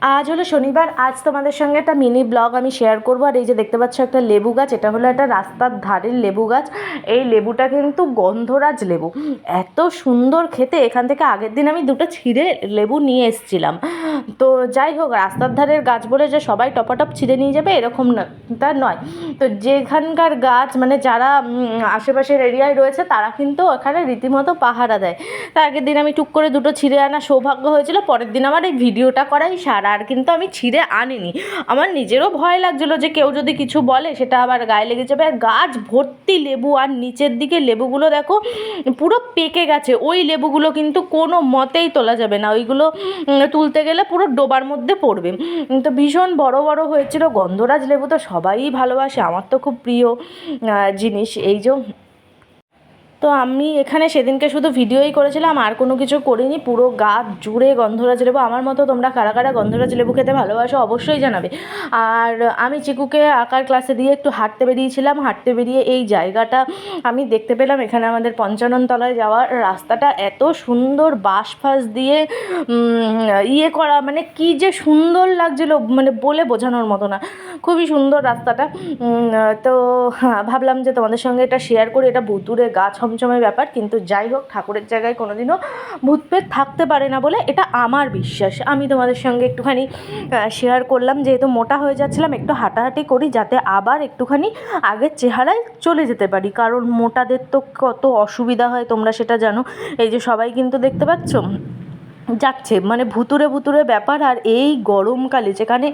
আজ হলো শনিবার, আজ তোমাদের সঙ্গে একটা মিনি ব্লগ আমি শেয়ার করব। আর এই যে দেখতে পাচ্ছ একটা লেবু গাছ, এটা হলো একটা রাস্তার ধারের লেবু গাছ। এই লেবুটা কিন্তু গন্ধরাজ লেবু। এত সুন্দর খেতে, এখান থেকে আগের দিন আমি দুটো ছিঁড়ে লেবু নিয়ে এসেছিলাম। তো যাই হোক, রাস্তার ধারের গাছ বলে যে সবাই টপাটপ ছিঁড়ে নিয়ে যাবে, এরকম না, তা নয়। তো যেখানকার গাছ মানে যারা আশেপাশের এরিয়ায় রয়েছে, তারা কিন্তু ওখানে রীতিমতো পাহারা দেয়। তার আগের দিন আমি টুক করে দুটো ছিঁড়ে আনা সৌভাগ্য হয়েছিল, পরের দিন আমার এই ভিডিওটা করাই সারা, আর কিন্তু আমি ছিঁড়ে আনিনি। আমার নিজেরও ভয় লাগছিল যে কেউ যদি কিছু বলে, সেটা আবার গায়ে লেগে যাবে। আর গাছ ভর্তি লেবু, আর নিচের দিকে লেবুগুলো দেখো, পুরো পেকে গেছে। ওই লেবুগুলো কিন্তু কোনো মতেই তোলা যাবে না। ওইগুলো তুলতে গেলে পুরো ডোবার মধ্যে পড়বে। তো ভীষণ বড় বড় হয়েছিল। গন্ধরাজ লেবু তো সবাই ভালোবাসে। আমার তো খুব প্রিয় জিনিস। এই যে তো আমি এখানে সেদিনকে শুধু ভিডিওই করেছিলাম আর কোনো কিছু করিনি। পুরো গাছ জুড়ে গন্ধরাজ লেবু। আমার মতো তোমরা কারা কারা গন্ধরাজ লেবু খেতে ভালোবাসো অবশ্যই জানাবে। আর আমি চিকুকে আঁকার ক্লাসে দিয়ে একটু হাঁটতে বেরিয়েছিলাম। হাঁটতে বেরিয়ে এই জায়গাটা আমি দেখতে পেলাম। এখানে আমাদের পঞ্চানন তলায় যাওয়ার রাস্তাটা এত সুন্দর বাঁশ ফাঁস দিয়ে ইয়ে করা মানে কি যে সুন্দর লাগছিল মানে বলে বোঝানোর মতো না। খুবই সুন্দর রাস্তাটা। তো হ্যাঁ, ভাবলাম যে তোমাদের সঙ্গে এটা শেয়ার করি। এটা ভুতুরে গা ছমছমের ব্যাপার, কিন্তু যাই হোক, ঠাকুরের জায়গায় কোনোদিনও ভূতপ্রেত থাকতে পারে না বলে এটা আমার বিশ্বাস। আমি তোমাদের সঙ্গে একটুখানি শেয়ার করলাম, যেহেতু মোটা হয়ে যাচ্ছিলাম, একটু হাঁটাহাঁটি করি, যাতে আবার একটুখানি আগের চেহারায় চলে যেতে পারি। কারণ মোটাদের তো কত অসুবিধা হয় তোমরা সেটা জানো। এই যে সবাই কিন্তু দেখতে পাচ্ছ? যাচ্ছে। মানে ভুতুরে ভুতুরে ব্যাপার আর এই গরমকালে যেখানে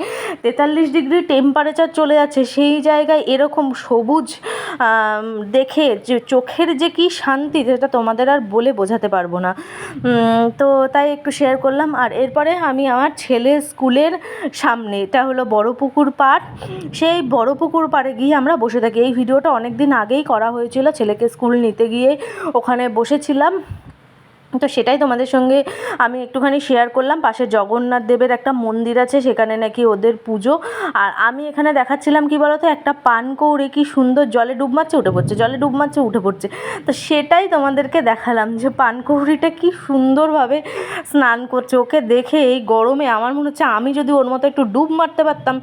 তেতাল্লিশ ডিগ্রি টেম্পারেচার চলে যাচ্ছে, সেই জায়গায় এরকম সবুজ দেখে যে চোখের যে কি শান্তি সেটা তোমাদের আর বলে বোঝাতে পারব না। তো তাই একটু শেয়ার করলাম। আর এরপরে আমি আমার ছেলে স্কুলের সামনে, এটা হলো বড় পুকুর পাড়। সেই বড় পুকুর পাড়ে গিয়ে আমরা বসে থাকি। এই ভিডিওটা অনেক দিন আগেই করা হয়েছিল। ছেলেকে স্কুল নিতে গিয়ে ওখানে বসেছিলাম। তো সেটাই তোমাদের সঙ্গে আমি একটুখানি শেয়ার করলাম। পাশে জগন্নাথ দেবের একটা মন্দির আছে, সেখানে নাকি ওদের পুজো। আর আমি এখানে দেখাচ্ছিলাম কি বলতো, একটা পানকৌড়ে কি সুন্দর জলে ডুব মারছে, উঠে পড়ছে, জলে ডুব মারছে, উঠে পড়ছে। তো সেটাই তোমাদেরকে দেখালাম যে পানকৌড়িটা কি সুন্দরভাবে স্নান করছে। ওকে দেখে এই গরমে আমার মনে হচ্ছে আমি যদি ওর মতো একটু ডুব মারতে পারতাম,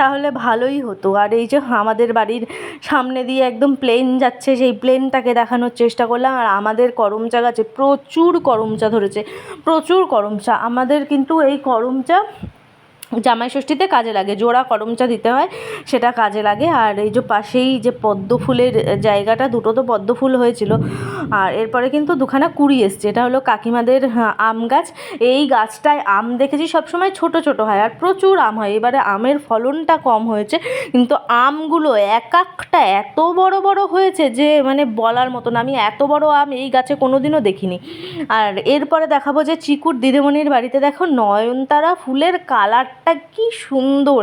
তাহলে ভালোই হতো। আর এই যে আমাদের বাড়ির সামনে দিয়ে একদম প্লেন যাচ্ছে, সেই প্লেনটাকে দেখানোর চেষ্টা করলাম। আর আমাদের করমচা গাছে প্রচুর করমচা ধরেছে, প্রচুর করমচা আমাদের কিন্তু এই করমচা জামাই ষষ্ঠীতে কাজে লাগে জোড়া করমচা দিতে হয় সেটা কাজে লাগে। আর এই যে পাশেই যে পদ্ম ফুলের জায়গাটা দুটো তো পদ্ম ফুল হয়েছিল। আর এরপরে কিন্তু দুখানা কুড়ি এসছে এটা হলো কাকিমাদের হ্যাঁ, আম গাছ। এই গাছটায় আম দেখেছি সবসময় ছোট ছোট হয় আর প্রচুর আম হয়। এবারে আমের ফলনটা কম হয়েছে কিন্তু আমগুলো এক একটা এত বড় বড় হয়েছে যে মানে বলার মতন আমি এত বড় আম এই গাছে কোনোদিনও দেখিনি। আর এরপরে দেখাবো যে চিকুর দিদিমণির বাড়িতে দেখো নয়নতারা ফুলের কালারটা কি সুন্দর।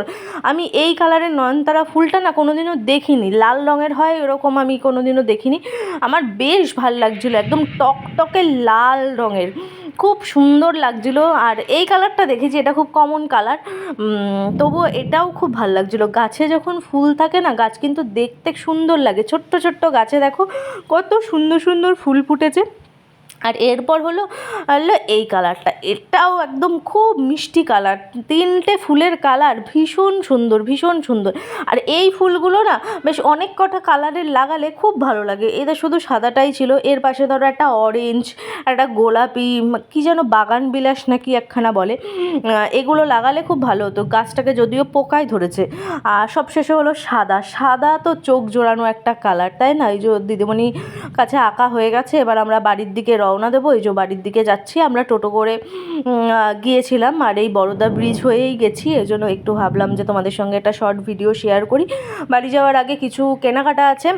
আমি এই কালারের নয়নতারা ফুলটা না কোনোদিনও দেখিনি। লাল রঙের হয় এরকম আমি কোনোদিনও দেখিনি। আমার বেশ ভালো লাগছিল, একদম টকটকে লাল রঙের। খুব সুন্দর লাগছিল। আর এই কালারটা দেখেছি, এটা খুব কমন কালার তবুও এটাও খুব ভালো লাগছিল। গাছে যখন ফুল থাকে না, গাছ কিন্তু দেখতে সুন্দর লাগে। ছোট্ট ছোট্ট গাছে দেখো, কত সুন্দর সুন্দর ফুল ফুটেছে। আর এরপর হলো হলো এই কালারটা। এটাও একদম খুব মিষ্টি কালার। তিনটে ফুলের কালার ভীষণ সুন্দর ভীষণ সুন্দর। আর এই ফুলগুলো না বেশ অনেক কটা কালারের লাগালে খুব ভালো লাগে। এদের শুধু সাদাটাই ছিল। এর পাশে ধরো একটা অরেঞ্জ একটা গোলাপি কি যেন বাগান বিলাস নাকি একখানা বলে। এগুলো লাগালে খুব ভালো হতো। গাছটাকে যদিও পোকায় ধরেছে। আর সবশেষে হলো সাদা। সাদা তো চোখ জোড়ানো একটা কালার, তাই না? এই যে দিদিমণি কাছে আঁকা হয়ে গেছে। এবার আমরা বাড়ির দিকে রওনা দেবো। এই যে বাড়ির দিকে যাচ্ছি, আমরা টোটো করে গিয়েছিলাম আর এই বড়দা ব্রিজ হয়েই গেছি। এই জন্য একটু ভাবলাম যে তোমাদের সঙ্গে একটা শর্ট ভিডিও শেয়ার করি। বাড়ি যাওয়ার আগে কিছু কেনাকাটা আছে।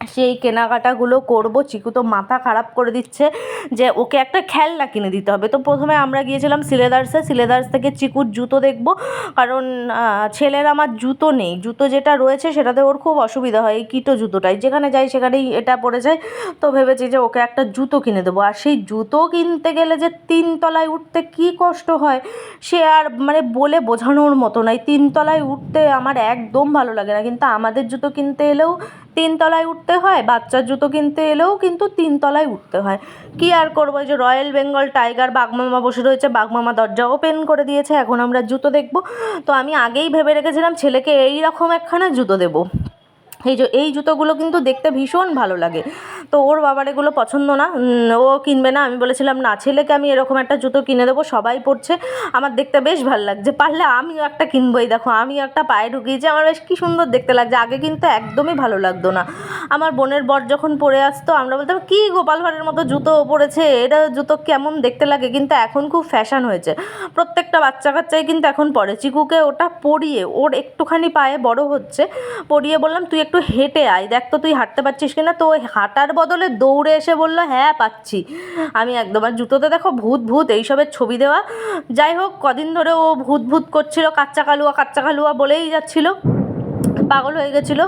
সেই কেনাকাটাগুলো করব। চিকু তো মাথা খারাপ করে দিচ্ছে যে ওকে একটা খেলনা কিনে দিতে হবে। তো প্রথমে আমরা গিয়েছিলাম সিলেদার্সে। সিলেদার্স থেকে চিকুর জুতো দেখব। কারণ ছেলের আমার জুতো নেই। জুতো যেটা রয়েছে সেটাতে ওর খুব অসুবিধা হয় এই কিটো জুতোটাই। যেখানে যাই সেখানেই এটা পড়ে যায়। তো ভেবেছি যে ওকে একটা জুতো কিনে দেবো। আর সেই জুতো কিনতে গেলে যে তিনতলায় উঠতে কি কষ্ট হয়, সে আর মানে বলে বোঝানোর মতো নয় তিনতলায় উঠতে আমার একদম ভালো লাগে না। কিন্তু আমাদের জুতো কিনতে এলেও তিনতলায় উঠতে হয় বাচ্চার জুতো কিনতে এলেও কিন্তু তিনতলায় উঠতে হয়। কি আর করব যে রয়্যাল বেঙ্গল টাইগার বাগমামা বসে রয়েছে বাগমামা দরজা ওপেন করে দিয়েছে, এখন আমরা জুতো দেখব। তো আমি আগেই ভেবে রেখেছিলাম ছেলেকে এই রকম একখানা জুতো দেবো। এই যে, এই জুতোগুলো কিন্তু দেখতে ভীষণ ভালো লাগে। তো ওর বাবার এগুলো পছন্দ না। ও কিনবে না। আমি বলেছিলাম, না, ছেলেকে আমি এরকম একটা জুতো কিনে দেবো, সবাই পরছে। আমার দেখতে বেশ ভালো লাগছে। পারলে আমিও একটা কিনবোই। দেখো, আমি একটা পায়ে ঢুকিয়েছি, আমার বেশ কী সুন্দর দেখতে লাগছে। আগে কিন্তু একদমই ভালো লাগতো না। আমার বোনের বর যখন পরে আসতো, আমরা বলতাম, কী গোপাল ভাঁড়ের মতো জুতো পরেছে? এটা জুতো কেমন দেখতে লাগে? কিন্তু এখন খুব ফ্যাশন হয়েছে। প্রত্যেকটা বাচ্চা কাচ্চাই কিন্তু এখন পরে। চিকুকে ওটা পরিয়ে, ওর একটুখানি পায়ে বড় হচ্ছে, পরিয়ে বললাম, তুই একটু হেঁটে আয়। দেখ তো তুই হাঁটতে পারছিস কিনা? তো হাঁটার বদলে দৌড়ে এসে বলল হ্যাঁ পাচ্ছি। আমি একদম, আর জুতোতে দেখো ভূত ভূত, এইসবের ছবি দেওয়া। যাই হোক, কদিন ধরে ও ভূত ভূত করছিল কাচ্চা কালুয়া কাচ্চা কালুয়া বলেই যাচ্ছিল। পাগল হয়ে গেছিল।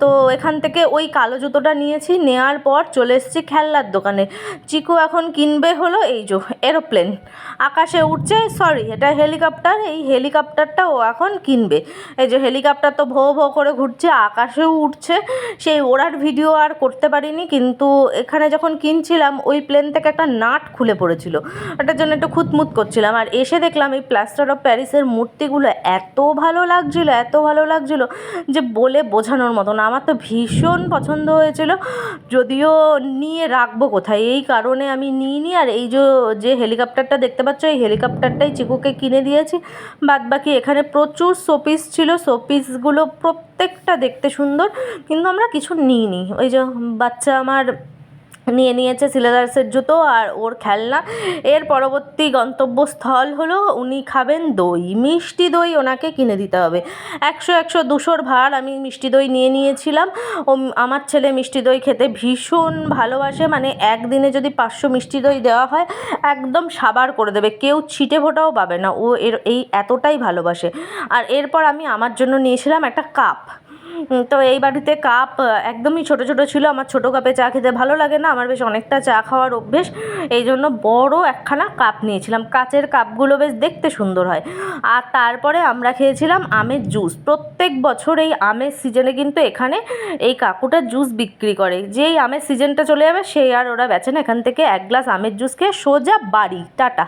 তো এখান থেকে ওই কালো জুতোটা নিয়েছি নেওয়ার পর চলে এসেছি খেলনার দোকানে। চিকু এখন কিনবে হলো এই যে, এরোপ্লেন। আকাশে উঠছে সরি এটা হেলিকপ্টার, এই হেলিকপ্টারটা ও এখন কিনবে। এই যে হেলিকপ্টার তো ভো ভো করে ঘুরছে, আকাশেও উঠছে সেই ওড়ার ভিডিও আর করতে পারিনি, কিন্তু এখানে যখন কিনছিলাম, ওই প্লেন থেকে একটা নাট খুলে পড়েছিল। ওটার জন্য একটু খুঁতমুত করছিলাম। আর এসে দেখলাম এই প্লাস্টার অফ প্যারিসের মূর্তিগুলো এত ভালো লাগছিল, এত ভালো লাগছিল। যে বলে বোঝানোর মতো না। আমার তো ভীষণ পছন্দ হয়েছিল। যদিও নিয়ে রাখব কোথায়? এই কারণে আমি নিইনি। আর এই যে হেলিকপ্টারটা দেখতে পাচ্ছ, এই হেলিকপ্টারটাই চিকুকে কিনে দিয়েছি। বাদ বাকি এখানে প্রচুর শোপিস ছিল। শোপিসগুলো প্রত্যেকটা দেখতে সুন্দর। কিন্তু আমরা কিছু নিইনি। ওই যে বাচ্চা আমার নিয়ে নিয়েছে সিলেদার্সের জুতো আর ওর খেলনা। এর পরবর্তী গন্তব্যস্থল হলো, উনি খাবেন দই। মিষ্টি দই ওনাকে কিনে দিতে হবে। একশো একশো দুশোর ভার আমি মিষ্টি দই নিয়ে নিয়েছিলাম। ও আমার ছেলে মিষ্টি দই খেতে ভীষণ ভালোবাসে মানে একদিনে যদি পাঁচশো মিষ্টি দই দেওয়া হয়, একদম সাবার করে দেবে। কেউ ছিটে ফোটাও পাবে না। ও এর, এই এতটাই ভালোবাসে। আর এরপর আমি আমার জন্য নিয়েছিলাম একটা কাপ। তো এই বাড়িতে কাপ একদমই ছোট ছোট ছিল। আমার ছোট কাপে চা খেতে ভালো লাগে না। আমার বেশ অনেকটা চা খাওয়ার অভ্যেস। এই জন্য বড় একখানা কাপ নিয়েছিলাম। কাচের কাপগুলো বেশ দেখতে সুন্দর হয়। আর তারপরে আমরা খেয়েছিলাম আমের জুস। প্রত্যেক বছর এই আমের সিজনে কিন্তু এখানে এই কাকুটা জুস বিক্রি করে। যেই আমের সিজনটা চলে যাবে, সেই আর ওরা বেচে না। এখান থেকে এক গ্লাস আমের জুস খেয়ে সোজা বাড়ি। টাটা।